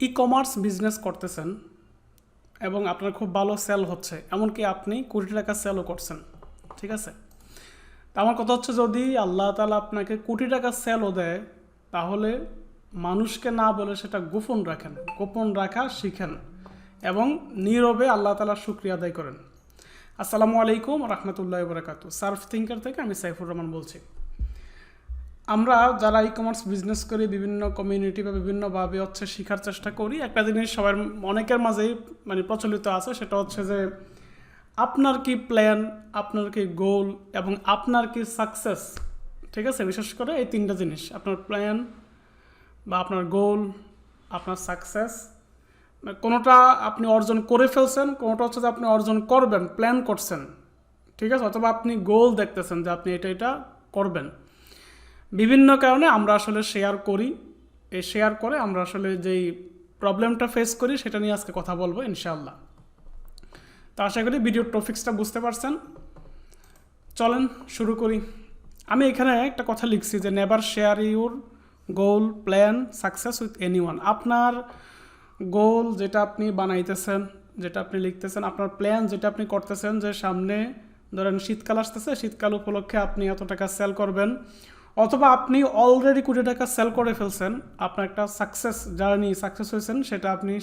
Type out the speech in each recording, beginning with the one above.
E commerce business করতেছেন এবং আপনার খুব ভালো সেল হচ্ছে, এমনকি আপনি কোটি টাকা সেলও করছেন, ঠিক আছে? তা আমার কথা হচ্ছে যদি আল্লাহ তালা আপনাকে কোটি টাকা সেলও দেয়, তাহলে মানুষকে না বলে সেটা গোপন রাখেন, গোপন রাখা শিখেন এবং নীরবে আল্লাহ তালার শুক্রিয়া আদায় করেন। আসসালামু আলাইকুম রহমতুল্লাহ বরাকাতু সার্ফ থিঙ্কার থেকে আমি সাইফুর রহমান বলছি। আমরা যারা ই কমার্স বিজনেস করি, বিভিন্ন কমিউনিটি বা বিভিন্নভাবে হচ্ছে শেখার চেষ্টা করি, একটা জিনিস সবার অনেকের মাঝেই মানে প্রচলিত আছে, সেটা হচ্ছে যে আপনার কি প্ল্যান আপনার কি গোল এবং আপনার কি সাকসেস ঠিক আছে? বিশেষ করে এই তিনটা জিনিস, আপনার প্ল্যান বা আপনার গোল আপনার সাকসেস কোনোটা আপনি অর্জন করে ফেলছেন, কোনোটা হচ্ছে যে আপনি অর্জন করবেন প্ল্যান করছেন। ঠিক আছে? অথবা আপনি গোল দেখতেছেন যে আপনি এটা এটা করবেন। বিভিন্ন কারণে আমরা আসলে শেয়ার করি। এই শেয়ার করে আমরা আসলে যেই প্রবলেমটা ফেস করি, সেটা নিয়ে আজকে কথা বলব ইনশাআল্লাহ। তো আশা করি ভিডিওর টপিক্সটা বুঝতে পারছেন। চলেন শুরু করি। আমি এখানে একটা কথা লিখছি যে never share your goal plan success with any আপনার গোল যেটা আপনি বানাইতেছেন, যেটা আপনি লিখতেছেন, আপনার প্ল্যান যেটা আপনি করতেছেন যে সামনে ধরেন শীতকাল আসতেছে, শীতকাল উপলক্ষে আপনি এত টাকা সেল করবেন। অথবা আপনি অলরেডি কোটি টাকা সেল করে ফেলছেন, আপনার একটা সাকসেস জার্নি সাকসেস হয়েছেন, সেটা আপনি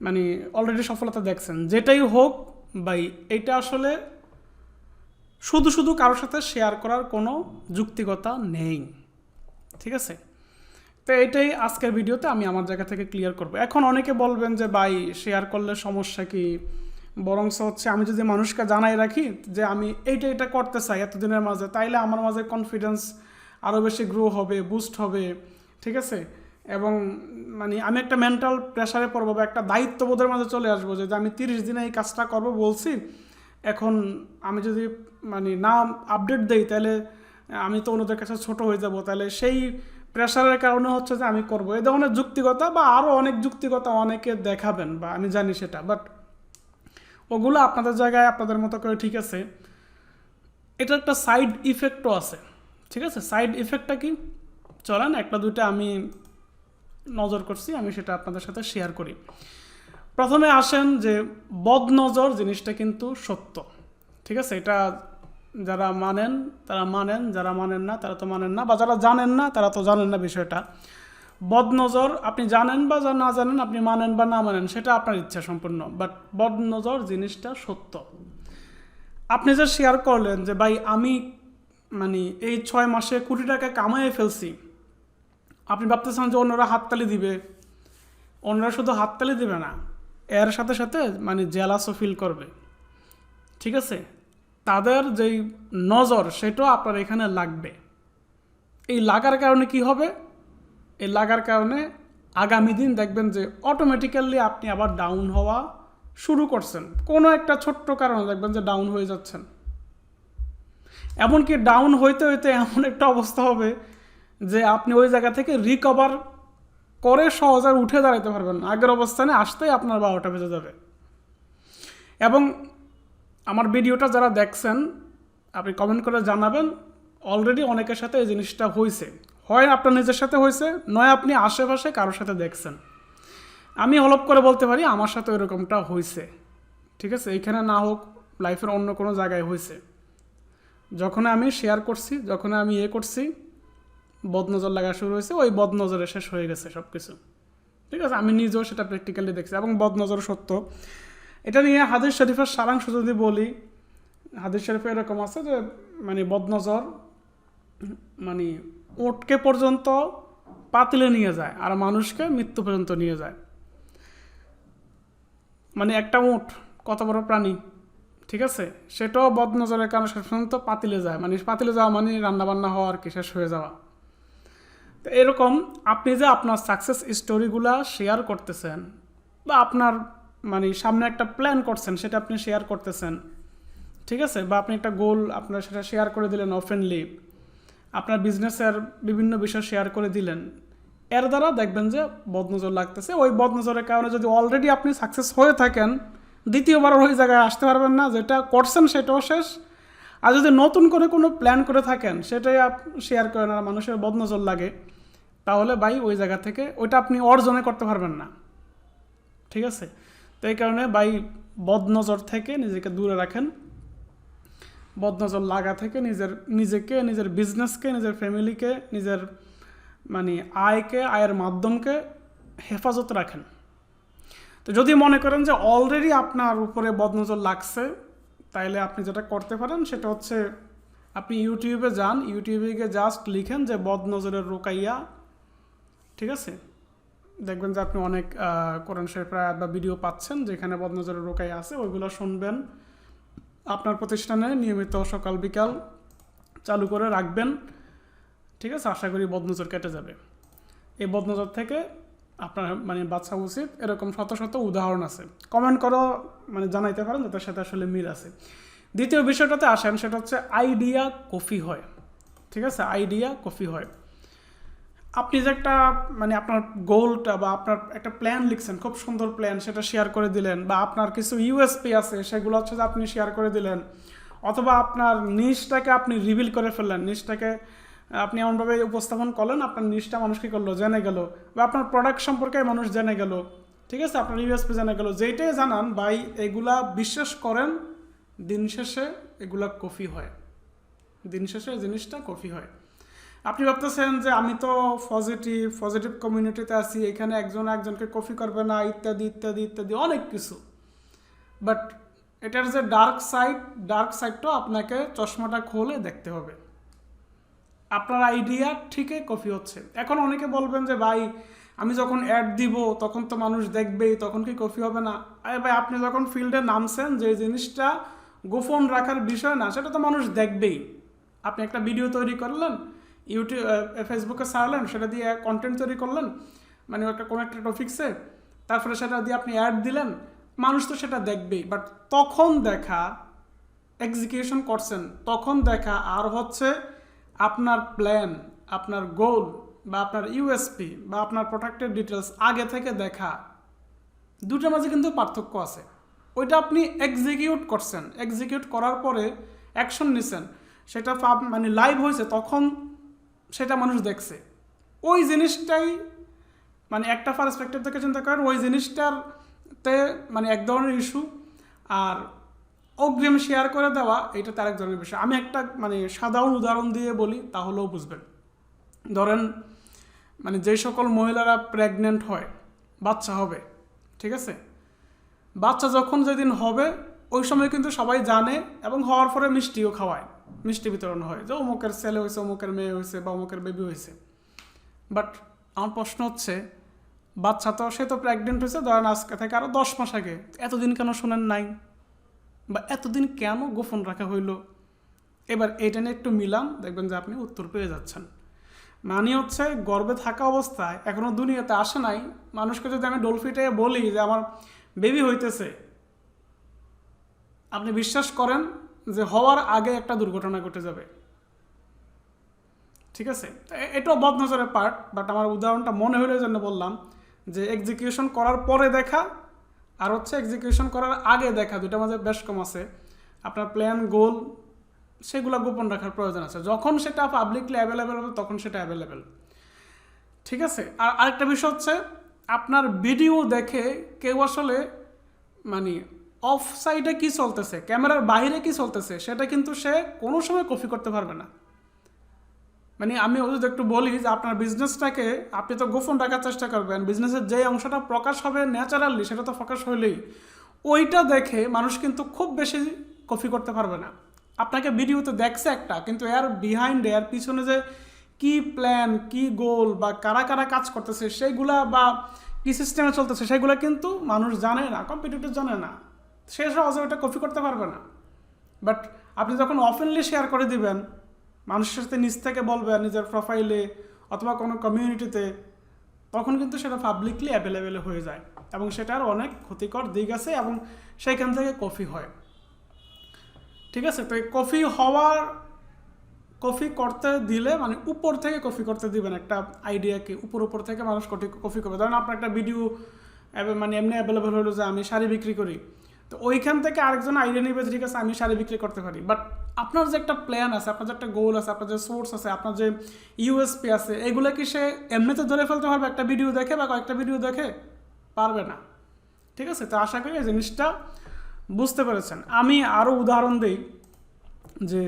মানে অলরেডি সফলতা দেখছেন। যেটাই হোক বাই এটা আসলে শুধু শুধু কারোর সাথে শেয়ার করার কোনো যুক্তিকতা নেই। ঠিক আছে? তো এটাই আজকের ভিডিওতে আমি আমার জায়গা থেকে ক্লিয়ার করব। এখন অনেকে বলবেন যে, ভাই শেয়ার করলে সমস্যা কি? বরংস হচ্ছে আমি যদি মানুষকে জানাই রাখি যে, আমি এইটা এটা করতে চাই এতদিনের মাঝে, তাইলে আমার মাঝে কনফিডেন্স আরও বেশি গ্রো হবে বুস্ট হবে, ঠিক আছে? এবং মানে আমি একটা মেন্টাল প্রেশারে পড়ব বা একটা দায়িত্ববোধের মাঝে চলে আসব যে আমি তিরিশ দিনে এই কাজটা করব বলছি, এখন আমি যদি মানে না আপডেট দেই, তাহলে আমি তো অন্যদের কাছে ছোট হয়ে যাব। তাহলে সেই প্রেশারের কারণে হচ্ছে যে, আমি করব। এই ধরনের যুক্তিকতা বা আরও অনেক যুক্তিকতা অনেকে দেখাবেন বা আমি জানি সেটা বাট ওগুলো আপনাদের জায়গায় আপনাদের মতো করে ঠিক আছে। এটা একটা সাইড ইফেক্টও আছে। ঠিক আছে সাইড ইফেক্টটা কি? চলেন, একটা দুইটা আমি নজর করছি, আমি সেটা আপনাদের সাথে শেয়ার করি। প্রথমে আসেন যে বদনজর জিনিসটা কিন্তু সত্য। ঠিক আছে, এটা যারা মানেন, তারা মানেন, যারা মানেন না, তারা তো মানেন না, বা যারা জানেন না, তারা তো জানেন না বিষয়টা। বদনজর, আপনি জানেন বা যা না জানেন, আপনি মানেন বা না মানেন, সেটা আপনার ইচ্ছা সম্পূর্ণ বাট বদনজর জিনিসটা সত্য। আপনি যে শেয়ার করলেন যে, ভাই, আমি মানে এই ছয় মাসে কোটি টাকা কামাইয়ে ফেলছি। আপনি ভাবতেছেন যে অন্যরা হাততালি দিবে। অন্যরা শুধু হাততালি দিবে না, এর সাথে সাথে মানে জেলাসও ফিল করবে। ঠিক আছে? তাদের যেই নজর, সেটাও আপনার এখানে লাগবে। এই লাগার কারণে কি হবে? এই লাগার কারণে আগামী দিন দেখবেন যে অটোমেটিক্যালি আপনি আবার ডাউন হওয়া শুরু করছেন। কোনো একটা ছোট্ট কারণে দেখবেন যে ডাউন হয়ে যাচ্ছেন। এমনকি ডাউন হইতে হইতে এমন একটা অবস্থা হবে যে আপনি ওই জায়গা থেকে রিকভার করে সহজে আর উঠে দাঁড়াতে পারবেন আগের অবস্থানে আসতেই আপনার বারোটা বেজে যাবে। এবং আমার ভিডিওটা যারা দেখছেন, আপনি কমেন্ট করে জানাবেন অলরেডি অনেকের সাথে এই জিনিসটা হয়েছে হয় আপনার নিজের সাথে হয়েছে নয় আপনি আশেপাশে কারোর সাথে দেখছেন। আমি হলপ করে বলতে পারি, আমার সাথে এরকমটা হয়েছে ঠিক আছে? এখানে না হোক লাইফের অন্য কোনো জায়গায় হয়েছে যখন আমি শেয়ার করছি যখন আমি এ করছি, বদনজর লাগা শুরু হয়েছে, ওই বদনজরে শেষ হয়ে গেছে সব কিছু ঠিক আছে? আমি নিজেও সেটা প্র্যাকটিক্যালি দেখছি এবং বদনজর সত্য। এটা নিয়ে হাদিস শরীফের সারাংশ যদি বলি, হাদিস শরীফে এরকম আছে যে মানে বদনজর মানে ওটকে পর্যন্ত পাতিলে নিয়ে যায় আর মানুষকে মৃত্যু পর্যন্ত নিয়ে যায়। মানে একটা উট, কত বড় প্রাণী? ঠিক আছে? সেটাও বদনজরের কারণে পর্যন্ত পাতিলে যায়। মানে পাতিলে যাওয়া মানে রান্নাবান্না হওয়া আর কি, শেষ হয়ে যাওয়া। তো এরকম আপনি যে আপনার সাকসেস স্টোরিগুলা শেয়ার করতেছেন বা আপনার মানে সামনে একটা প্ল্যান করছেন, সেটা আপনি শেয়ার করতেছেন, ঠিক আছে? বা আপনি একটা গোল আপনার সেটা শেয়ার করে দিলেন ওপেনলি আপনার বিজনেসের বিভিন্ন বিষয় শেয়ার করে দিলেন, এর দ্বারা দেখবেন যে বদনজর লাগতেছে। ওই বদনজরের কারণে যদি অলরেডি আপনি সাকসেস হয়ে থাকেন দ্বিতীয়বার ওই জায়গায় আসতে পারবেন না, যেটা করছেন সেটাও শেষ। আর যদি নতুন করে কোনো প্ল্যান করে থাকেন, সেটাই আপ শেয়ার করেন আর মানুষের বদনজর লাগে, তাহলে ভাই ওই জায়গা থেকে ওইটা আপনি অর্জনে করতে পারবেন না। ঠিক আছে? তো এই কারণে ভাই বদনজর থেকে নিজেকে দূরে রাখেন। বদনজর লাগা থেকে নিজের, নিজেকে, নিজের বিজনেসকে নিজের ফ্যামিলিকে নিজের মানে আয়কে, আয়ের মাধ্যমকে হেফাজত রাখেন। তো যদি মনে করেন যে অলরেডি আপনার উপরে বদনজর লাগছে, তাইলে আপনি যেটা করতে পারেন সেটা হচ্ছে আপনি ইউটিউবে যান ইউটিউবে গিয়ে জাস্ট লিখেন যে বদনজরের রোকাইয়া, ঠিক আছে? দেখবেন যে আপনি অনেক কোরআন শরীফের আয়াত বা ভিডিও পাচ্ছেন যেখানে বদনজরের রোকাইয়া আছে, ওইগুলো শুনবেন। আপনার প্রতিষ্ঠানে নিয়মিত সকাল, বিকাল চালু করে রাখবেন। ঠিক আছে? আশা করি বদনজর কেটে যাবে। এই বদনজর থেকে আপনার মানে বাচ্চা উচিত, এরকম শত শত উদাহরণ আছে। কমেন্ট করো মানে জানাইতে পারেন যাতে সাথে আসলে মিল আছে। দ্বিতীয় বিষয়টাতে আসেন, সেটা হচ্ছে আইডিয়া কফি হয়। ঠিক আছে? আইডিয়া কফি হয়। আপনি যে একটা মানে আপনার গোলটা বা আপনার একটা প্ল্যান লিখছেন, খুব সুন্দর প্ল্যান সেটা শেয়ার করে দিলেন, বা আপনার কিছু ইউএসপি আছে, সেগুলো হচ্ছে যে আপনি শেয়ার করে দিলেন, অথবা আপনার নিশটাকে আপনি রিভিল করে ফেললেন নিশটাকে আপনি এমনভাবে উপস্থাপন করলেন, আপনার নিশটা মানুষ কী করল, জেনে গেল, বা আপনার প্রোডাক্ট সম্পর্কে মানুষ জেনে গেল, ঠিক আছে? আপনার ইউএসপি জেনে গেল, যেইটাই জানান, ভাই, এগুলা বিশ্বাস করেন, দিন শেষে এগুলা কফি হয়। দিন শেষে জিনিসটা কফি হয়। আপনি ভাবতেছেন যে আমি তো পজিটিভ পজিটিভ কমিউনিটিতে আছি, এখানে একজন একজনকে কফি করবে না, ইত্যাদি ইত্যাদি ইত্যাদি, অনেক কিছু। বাট এটার যে ডার্ক সাইড ডার্ক সাইডটাও আপনাকে চশমাটা খোলে দেখতে হবে। আপনার আইডিয়া ঠিকই কপি হচ্ছে। এখন অনেকে বলবেন যে, ভাই, আমি যখন অ্যাড দিব, তখন তো মানুষ দেখবেই, তখন কি কপি হবে না? আরে ভাই, আপনি যখন ফিল্ডে নামছেন, যে জিনিসটা গোপন রাখার বিষয় না, সেটা তো মানুষ দেখবেই। আপনি একটা ভিডিও তৈরি করলেন ইউটিউব ফেসবুকে ছাড়লেন, সেটা দিয়ে কন্টেন্ট তৈরি করলেন মানে একটা কোনো একটা টপিক্সে তারপরে সেটা দিয়ে আপনি অ্যাড দিলেন, মানুষ তো সেটা দেখবেই। বাট তখন দেখা এক্সিকিউশন করছেন, তখন দেখা আর হচ্ছে আপনার প্ল্যান আপনার গোল বা আপনার ইউএসপি বা আপনার প্রোডাক্টের ডিটেলস আগে থেকে দেখা। দুটোর মাঝে কিন্তু পার্থক্য আছে। ওইটা আপনি এক্সিকিউট করছেন। এক্সিকিউট করার পরে অ্যাকশন নিছেন। সেটা মানে লাইভ হয়েছে, তখন সেটা মানুষ দেখছে। ওই জিনিসটাই মানে একটা পার্সপেক্টিভ থেকে চিন্তা করেন, ওই জিনিসটার তে মানে এক ধরনের ইস্যু আর অগ্রিম শেয়ার করে দেওয়া, এটা তার এক ধরনের বিষয়। আমি একটা মানে সাধারণ উদাহরণ দিয়ে বলি তাহলেও বুঝবেন। ধরেন মানে যে সকল মহিলারা প্রেগনেন্ট হয়, বাচ্চা হবে, ঠিক আছে? বাচ্চা যখন যেদিন হবে, ওই সময় কিন্তু সবাই জানে এবং হওয়ার পরে মিষ্টিও খাওয়ায়। মিষ্টি বিতরণ হয়। যে অমুকের ছেলে হয়েছে, অমুকের মেয়ে হয়েছে বা অমুকের বেবি হয়েছে। বাট আমার প্রশ্ন হচ্ছে, বাচ্চা তো, সে তো প্রেগনেন্ট হয়েছে, ধরেন আজকে থেকে আরও দশ মাস আগে। এতদিন কেন শোনেন নাই? বা এতদিন কেন গোপন রাখা হইল? এবার এটা নিয়ে একটু মিলাম, দেখবেন যে আপনি উত্তর পেয়ে যাচ্ছেন। মানে হচ্ছে গর্বে থাকা অবস্থায় এখনও দুনিয়াতে আসে নাই। মানুষকে যদি আমি ডলফিটে বলি যে আমার বেবি হইতেছে, আপনি বিশ্বাস করেন যে হওয়ার আগে একটা দুর্ঘটনা ঘটে যাবে? ঠিক আছে? এটাও বদনজরের পার্ট বাট আমার উদাহরণটা মনে হলো জন্য বললাম যে এক্সিকিউশন করার পরে দেখা আর হচ্ছে এক্সিকিউশন করার আগে দেখা দুটার মাঝে বেশ কম আছে। আপনার প্ল্যান গোল সেগুলো গোপন রাখার প্রয়োজন আছে। যখন সেটা পাবলিকলি অ্যাভেলেবেল হবে, তখন সেটা অ্যাভেলেবেল ঠিক আছে? আর আরেকটা বিষয় হচ্ছে, আপনার ভিডিও দেখে কেউ আসলে মানে অফ সাইডে কী চলতেছে, ক্যামেরার বাইরে কী চলতেছে, সেটা কিন্তু সে কোনো সময় কপি করতে পারবে না। মানে আমি যদি একটু বলি যে আপনার বিজনেসটাকে আপনি তো গোপন রাখার চেষ্টা করবেন। বিজনেসের যে অংশটা প্রকাশ হবে ন্যাচারালি সেটা তো প্রকাশ হইলেই। ওইটা দেখে মানুষ কিন্তু খুব বেশি কপি করতে পারবে না। আপনাকে ভিডিওতে দেখছে একটা, কিন্তু এর বিহাইন্ডে এর পিছনে যে কি প্ল্যান কি গোল বা কারা কারা কাজ করতেছে সেইগুলা বা কি সিস্টেমে চলতেছে সেগুলো কিন্তু মানুষ জানে না কম্পিটিটর জানে না। সে সহজে ওইটা কপি করতে পারবে না। বাট আপনি যখন অফেনলি শেয়ার করে দিবেন মানুষের সাথে নিজ থেকে বলবেন নিজের প্রোফাইলে অথবা কোনো কমিউনিটিতে তখন কিন্তু সেটা পাবলিকলি অ্যাভেলেবেল হয়ে যায়। এবং সেটার অনেক ক্ষতিকর দিক আছে এবং সেইখান থেকে কফি হয়। ঠিক আছে? তো এই কফি হওয়ার, কফি করতে দিলে মানে উপর থেকে কফি করতে দিবেন একটা আইডিয়াকে উপর উপর থেকে মানুষ কফি করবে। ধরেন আপনার একটা ভিডিও মানে এমনি অ্যাভেলেবেল হলো যে আমি শাড়ি বিক্রি করি। তো ওইখান থেকে আরেকজন আইডিয়া নিবে ঠিক আছে আমি শাড়ি বিক্রি করতে পারি। বাট আপনার যে একটা প্ল্যান আছে, আপনার যে একটা গোল আছে, আপনার যে সোর্স আছে, আপনার যে ইউএসপি আছে, এগুলো কি সে এমনিতে ধরে ফেলতে পারবে? একটা ভিডিও দেখে বা কয়েকটা ভিডিও দেখে পারবে না। ঠিক আছে? তো আশা করি এই জিনিসটা বুঝতে পেরেছেন। আমি আরও উদাহরণ দিই যে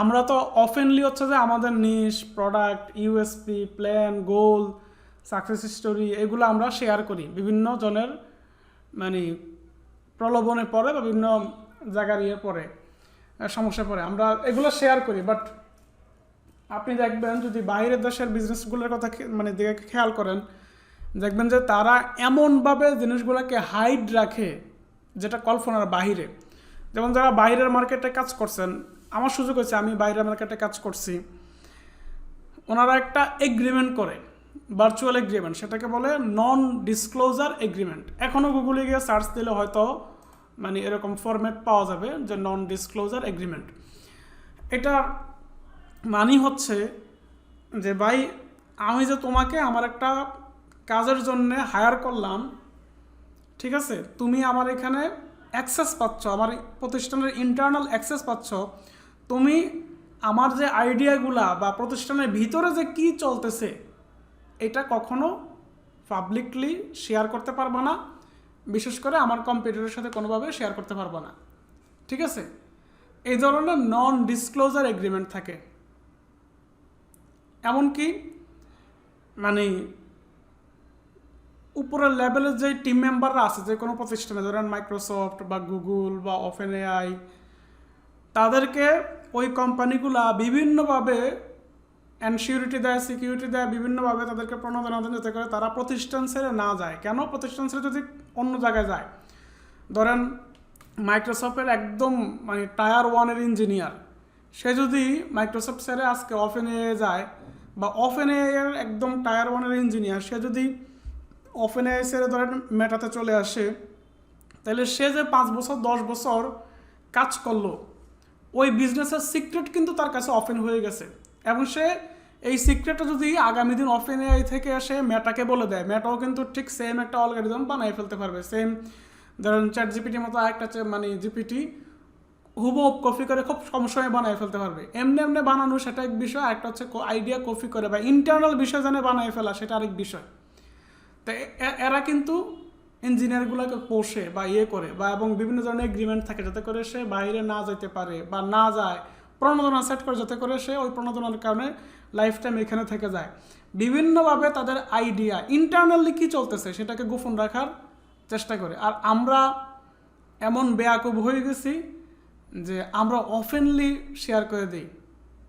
আমরা তো অফেনলি হচ্ছে যে আমাদের niche product USP plan goal success story এগুলো আমরা শেয়ার করি। বিভিন্ন জনের মানে প্রলোভনে পড়ে বা বিভিন্ন জায়গার ইয়ে পড়ে সমস্যা পড়ে। আমরা এগুলো শেয়ার করি বাট আপনি দেখবেন যদি বাইরের দেশের বিজনেসগুলোর কথা মানে দিকে খেয়াল করেন, দেখবেন যে তারা এমনভাবে জিনিসগুলোকে হাইড রাখে যেটা কল্পনার বাহিরে। যেমন যারা বাইরের মার্কেটে কাজ করছেন, আমার সুযোগ হয়েছে আমি বাইরের মার্কেটে কাজ করছি, ওনারা একটা এগ্রিমেন্ট করে। ভার্চুয়াল এগ্রিমেন্ট সেটাকে বলে নন ডিসক্লোজার এগ্রিমেন্ট এখনও গুগলে গিয়ে সার্চ দিলে হয়তো মানে এরকম ফরম্যাট পাওয়া যাবে যে নন ডিসক্লোজার এগ্রিমেন্ট এটা মানি হচ্ছে যে ভাই, আমি যে তোমাকে আমার একটা কাজের জন্য হায়ার করলাম, ঠিক আছে? তুমি আমার এখানে অ্যাক্সেস পাচ্ছ, আমার প্রতিষ্ঠানের ইন্টারনাল অ্যাক্সেস পাচ্ছ। তুমি আমার যে আইডিয়াগুলা বা প্রতিষ্ঠানের ভিতরে যে কি চলতেছে এটা কখনো পাবলিকলি শেয়ার করতে পারব না। বিশেষ করে আমার কম্পিউটারের সাথে কোনোভাবে শেয়ার করতে পারব না। ঠিক আছে? এই ধরনের নন ডিসক্লোজার এগ্রিমেন্ট থাকে। এমনকি মানে উপরের লেভেলের যে টিম মেম্বাররা আছে, যে কোনো প্রতিষ্ঠানে, ধরেন মাইক্রোসফট বা গুগল বা ওপেন এআই তাদেরকে ওই কোম্পানিগুলা বিভিন্নভাবে অ্যানসিউরিটি দেয় সিকিউরিটি দেয়, বিভিন্নভাবে তাদেরকে প্রণোদনা দেন যাতে করে তারা প্রতিষ্ঠান ছেড়ে না যায়। কেন প্রতিষ্ঠান ছেড়ে যদি অন্য জায়গায় যায়? ধরেন মাইক্রোসফটের একদম মানে টায়ার ওয়ানের ইঞ্জিনিয়ার সে যদি মাইক্রোসফট ছেড়ে আজকে অফেন এ যায় বা অফেন এর একদম টায়ার ওয়ানের ইঞ্জিনিয়ার সে যদি অফেন এ ছেড়ে ধরেন মেটাতে চলে আসে, তাহলে সে যে পাঁচ বছর, দশ বছর কাজ করল, ওই বিজনেসের সিক্রেট কিন্তু তার কাছে অফেন হয়ে গেছে। এবং সে এই সিক্রেটটা যদি আগামী দিন অফেন এআই থেকে সে মেটাকে বলে দেয়। মেটাও কিন্তু ঠিক সেম একটা অলগারিদম বানিয়ে ফেলতে পারবে। সেম ধরেন চ্যাট জিপিটির মতো একটা চে- মানে জিপিটি হুবহুব কপি করে খুব সময়ে বানিয়ে ফেলতে পারবে। এমনি এমনি বানানো সেটা এক বিষয় একটা হচ্ছে আইডিয়া কপি করে বা ইন্টারনাল বিষয় জানে বানিয়ে ফেলা, সেটা আরেক বিষয়। তো এরা কিন্তু ইঞ্জিনিয়ারগুলোকে পোষে বা ইয়ে করে বা এবং বিভিন্ন ধরনের এগ্রিমেন্ট থাকে যাতে করে সে বাইরে না যেতে পারে বা না যায়। প্রণোদনা সেট করে যাতে করে সে ওই প্রণোদনার কারণে লাইফ টাইম এখানে থেকে যায়। বিভিন্নভাবে তাদের আইডিয়া ইন্টারনালি কী চলতেছে সেটাকে গোপন রাখার চেষ্টা করে। আর আমরা এমন বেয়াকুব হয়ে গেছি যে আমরা অফেনলি শেয়ার করে দিই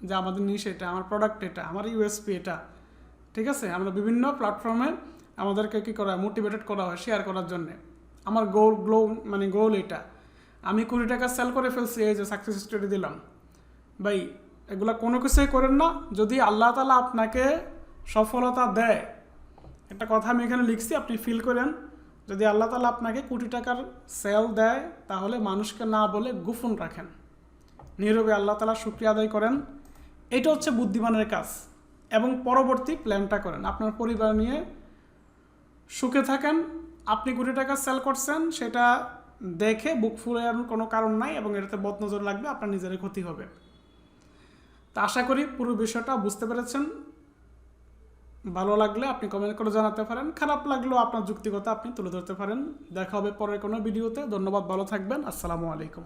যে আমাদের নিশ এটা, আমার প্রোডাক্ট এটা, আমার ইউএসপি এটা। ঠিক আছে? আমরা বিভিন্ন প্ল্যাটফর্মে আমাদেরকে কী করা হয়? মোটিভেটেড করা হয় শেয়ার করার জন্যে। আমার গোল গ্লো মানে গোল এটা। আমি কুড়ি টাকা সেল করে ফেলছি, এই যে সাকসেস স্টোরি দিলাম। ভাই, এগুলা কোনো কিছুই করেন না। যদি আল্লাহ তালা আপনাকে সফলতা দেয়, একটা কথা আমি এখানে লিখছি, আপনি ফিল করেন, যদি আল্লাহ তালা আপনাকে কোটি টাকার সেল দেয়, তাহলে মানুষকে না বলে গোপন রাখেন। নীরবে আল্লাহ তালা শুক্রিয়া আদায় করেন। এটা হচ্ছে বুদ্ধিমানের কাজ। এবং পরবর্তী প্ল্যানটা করেন। আপনার পরিবার নিয়ে সুখে থাকেন, আপনি কোটি টাকা সেল করছেন, সেটা দেখে বুক ফুলের কোনো কারণ নাই এবং এটাতে বদনজর লাগবে, আপনার নিজেরই ক্ষতি হবে। তা আশা করি পুরো বিষয়টা বুঝতে পেরেছেন। ভালো লাগলে আপনি কমেন্ট করে জানাতে পারেন। খারাপ লাগলেও আপনার যুক্তিগত আপনি তুলে ধরতে পারেন। দেখা হবে পরের কোনো ভিডিওতে। ধন্যবাদ, ভালো থাকবেন। আসসালামু আলাইকুম।